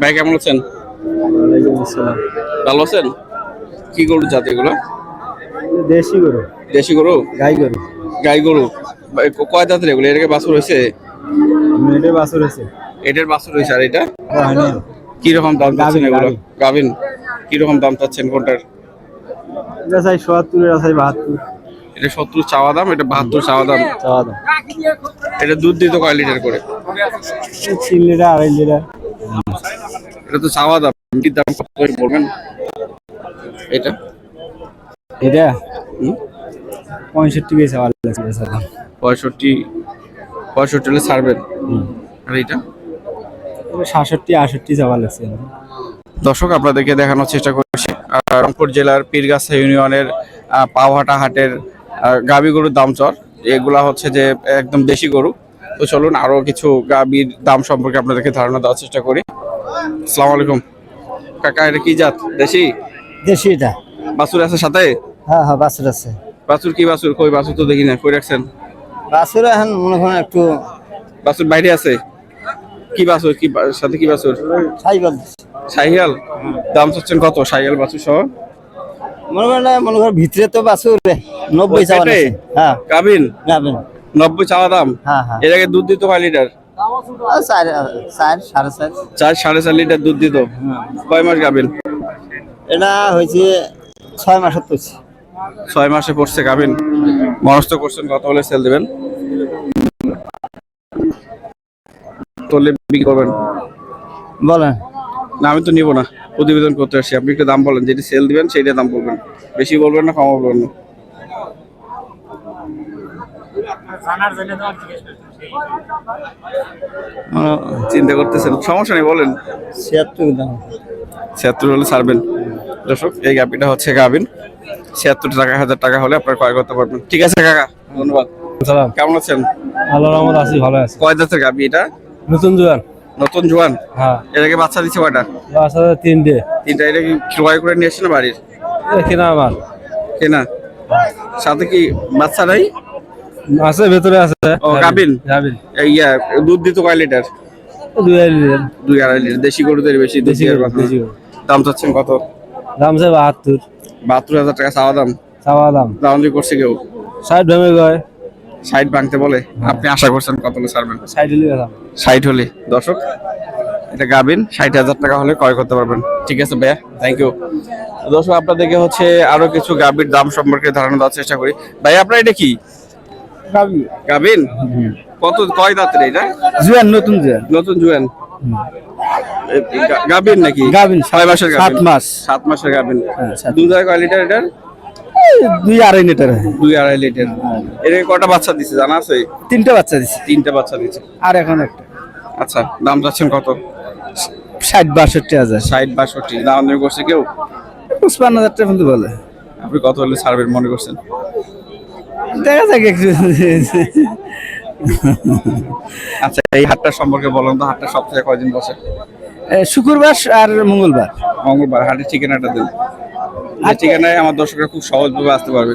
ভাই কেমন আছেন? ভালো আছেন? কি গরু জাত এগুলো? দেশি গরু। দেশি গরু? গাই গরু। গাই গরু। কয় জাতের এগুলো? এটাকে বাছুর হয়েছে? বাছুর এটার বাছুর হয়েছে আর এটা? হয়নি কি রকম দাম চাচ্ছেন এগুলো? গাভিন। কি রকম দাম চাচ্ছেন কোনটার? এটা চাই এটা চাই বাহাত্তর। এটা সত্তর চাওয়া দাম এটা বাহাত্তর চাওয়া দাম। চাওয়া দাম। এটা দুধ দিত কয় লিটার করে? তিন লিটার আড়াই লিটার। এটা তো চাওয়া দাম। কি দাম কত করে বলবেন? এটা? এটা? পঁয়ষট্টি বেশি পঁয়ষট্টি পঁয়ষট্টি হলে ছাড়বেন? আর এটা? সাতষট্টি আষট্টি চাওয়া লাগছে দর্শক আপনাদেরকে দেখানোর চেষ্টা করছি রংপুর জেলার পীরগাছা ইউনিয়নের পাওহাটা হাটের গাভী গরুর দাম চর। এগুলা হচ্ছে যে একদম দেশি গরু। তো চলুন আরও কিছু গাভীর দাম সম্পর্কে আপনাদেরকে ধারণা দেওয়ার চেষ্টা করি। আসসালামু আলাইকুম। কাকা এটা কি জাত? দেশি? দেশি এটা। বাছুর আছে সাথে? হ্যাঁ হ্যাঁ বাছুর আছে। বাছুর কি বাছুর? কই বাছুর তো দেখি না কই রাখছেন? বাছুর এখন মনে করেন একটু বাছুর বাইরে আছে? কি বাছুর? কি সাথে কি বাছুর? সাইকেল। শাহিয়াল দাম চাচ্ছেন কত? শাহিয়াল বাছুর সহ? মনে করেন মনে করেন ভিতরে তো বাছুর নব্বই চাওয়া হ্যাঁ। গাভিন? যাবেন নব্বই চাওয়া দাম? হ্যাঁ হ্যাঁ। এর আগে দুধ দিত কয় লিটার? চার চার সাড়ে চার। চার সাড়ে চার লিটার দুধ দিত। কয় মাস গাভিন এটা হয়েছে ছয় মাসের তো ছয় মাসে পড়ছে গাভিন মনস্থ করছেন কত হলে সেল দেবেন। তোলে বিক্রি করবেন? বলেন। না আমি তো নিব না। প্রতিবেদন করতে আসছি। আপনি একটু দাম বলেন যেটি সেল দিবেন সেইটা দাম বলবেন। বেশি বলবেন না কম বলবেন না। চিন্তা করতেছেন। সমস্যা নেই বলেন। ছিয়াত্তর দাম। ছিয়াত্তর হলে ছাড়বেন। দর্শক এই গাপিটা হচ্ছে গাভিন ছিয়াত্তর টাকা হাজার টাকা হলে আপনার ক্রয় করতে পারবেন। ঠিক আছে কাকা ধন্যবাদ। কেমন আছেন? আল্লাহ রহমত আছি ভালো আছি। কয় জাতের গাভি এটা? নতুন জোয়ান। নতুন জোয়ান? হ্যাঁ। এর আগে বাচ্চা দিচ্ছে কয়টা? বাচ্চাদের তিনটে। তিনটা এটা কি ক্রয় করে নিয়ে এসেছেন বাড়ির? এটা কেনা আমার। কেনা? সাথে কি বাচ্চা নাই? আছে ভেতরে আছে। ও, গাভীর? গাবিন ইয়া দুধ দিত কয় লিটার? দুই আড়াই লিটার। দুই আড়াই লিটার দেশি গরুদের বেশি দেশি কথা। দাম চাচ্ছেন কত? দাম চাই বাহাত্তর। বাহাত্তর হাজার টাকা চাওয়া দাম? চাওয়া দাম। দাউন্ডি করছে কেউ? ষাট ভেঙে গয় সাইড ভাঙতে বলে? আপনি আশা করছেন কত হলে ছাড়বেন? ষাট হলে দাম ষাট হলে। দর্শক এটা গাবিন ষাট হাজার টাকা হলে ক্রয় করতে পারবেন। ঠিক আছে ভাইয়া থ্যাংক ইউ দর্শক আপনাদেরকে হচ্ছে আরও কিছু গাবির দাম সম্পর্কে ধারণা দেওয়ার চেষ্টা করি। ভাই আপনার এটা কি? গাবিন কত কয় দাঁতের এটা? জুয়ান নতুন জুয়ান। নতুন জুয়েন? গাবিন নাকি? গাভীর, ছয় মাসের সাত মাস। সাত মাসের গাবিন হ্যাঁ, হয় কয় লিটার এটার? দুই আড়াই লিটার দুই আড়াই লিটার। এর কটা বাচ্চা দিছে জানা আছে? তিনটে বাচ্চা দিছি। তিনটা বাচ্চা আর এখন একটা। আচ্ছা দাম যাচ্ছেন কত? ষাট বাষট্টি হাজার। ষাট বাষট্টি। দাম দামি করছে কেউ? পঁচপান্ন হাজার টাকা বলে। আপনি কত হলে ছাড়বেন মনে করছেন? দেখা যাক একটু। আচ্ছা এই হাটটা সম্পর্কে বলুন তো হাটটা সপ্তাহে কয়দিন বসে? শুক্রবার আর মঙ্গলবার। মঙ্গলবার হাটের ঠিকানাটা দিন। যে ঠিকানায় আমার দর্শকরা খুব সহজভাবে আসতে পারবে।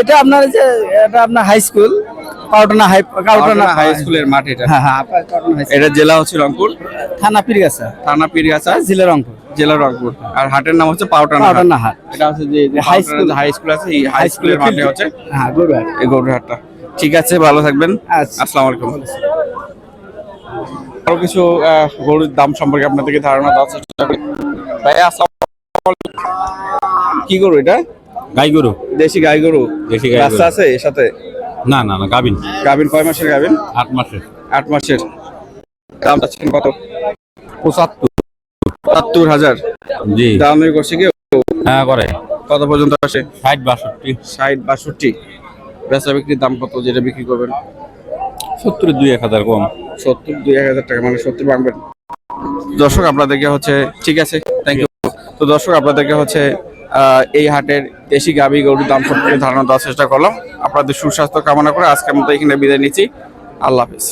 এটা আপনার যে এটা আপনার হাই স্কুল কাউটনা হাই কাউটনা হাই স্কুলের মাঠ এটা। হ্যাঁ হ্যাঁ এটা জেলা হচ্ছে রংপুর। থানা পীরগাছা। থানা পীরগাছা। জেলা রংপুর। জেলা রংপুর। আর হাটের নাম হচ্ছে পাউটানা হাট। এটা হচ্ছে যে হাই স্কুল। হাই স্কুল আছে এই হাই স্কুলের মাঠে হচ্ছে। হ্যাঁ গরুহাট এই গরুর হাটটা ঠিক আছে ভালো থাকবেন। আচ্ছা। আসসালামু আলাইকুম। আরও কিছু আহ, গরুর দাম সম্পর্কে আপনাদেরকে ধারণা দেওয়ার চেষ্টা করি ভাইয়া আসসালামু কি গরু এটা? গাই গরু। দেশি গাই গরু। দেশি গাই বাচ্চা গরু। আছে এর সাথে? না না না গাবিন গাভিন কয় মাসের গাভিন? আট মাসের। আট মাসের। দাম চাচ্ছেন কত? পঁচাত্তর। সত্তর হাজার। জি। দাম করছে কি? হ্যাঁ করে। কত পর্যন্ত আসে? ষাট বাষট্টি। ষাট বাষট্টি। বেচা বিক্রির দাম কত যেটা বিক্রি করবেন? সত্তর দুই এক হাজার কম। সত্তর দুই এক হাজার টাকা মানে সত্তর দর্শক আপনাদেরকে হচ্ছে ঠিক আছে থ্যাংক ইউ তো দর্শক আপনাদেরকে হচ্ছে এই হাটের দেশি গাভী গরুর দাম সম্পর্কে ধারণা দেওয়ার চেষ্টা করলাম। আপনাদের সুস্বাস্থ্য কামনা করে আজকের মতো এখানে বিদায় নিচ্ছি। আল্লাহ হাফিজ।